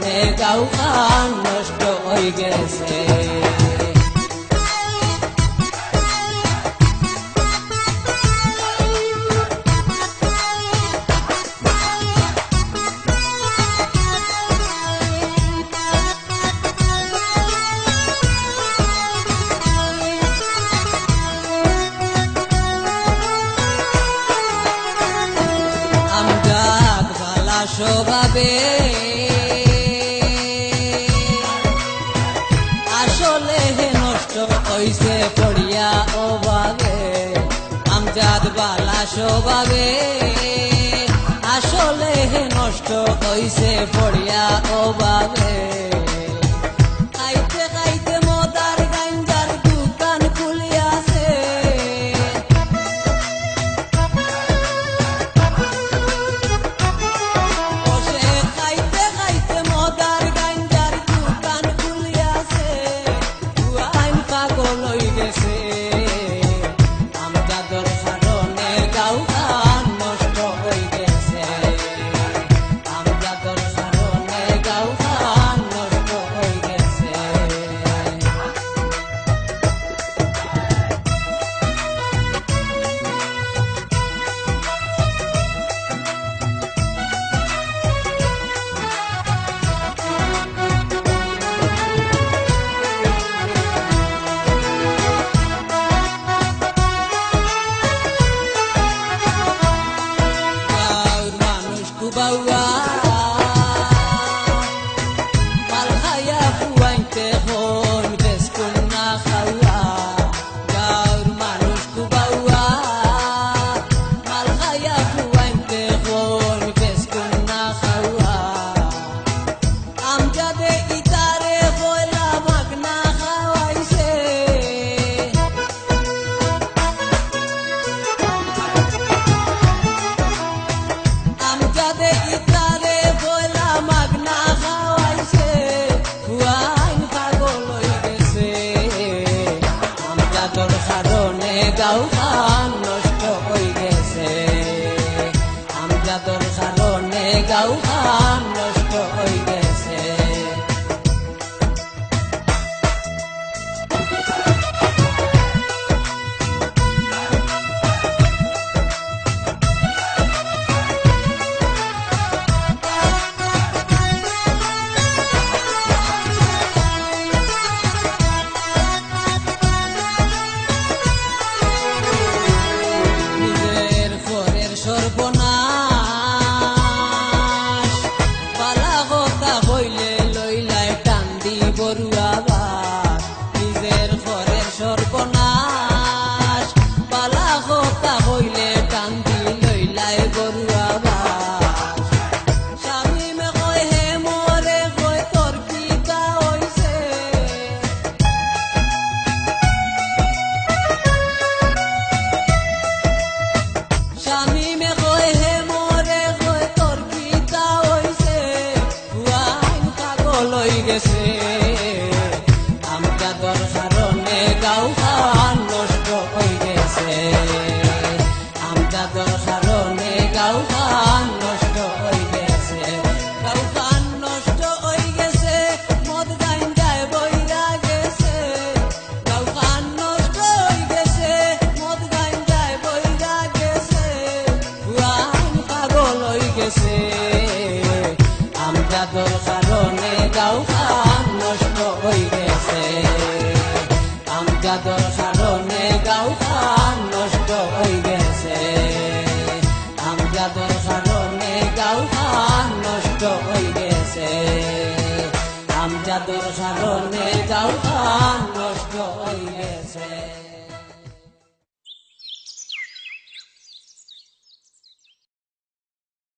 কারণে গাউখান নষ্ট হয়ে গেছে। স্বভাবে সবাগে আসলে নষ্ট হইছে পড়িয়া অবাগে দাও খান নষ্ট হয়ে গেছে। আমজাদর কারণে গাও খান করে সর্বনা সাগর সাগর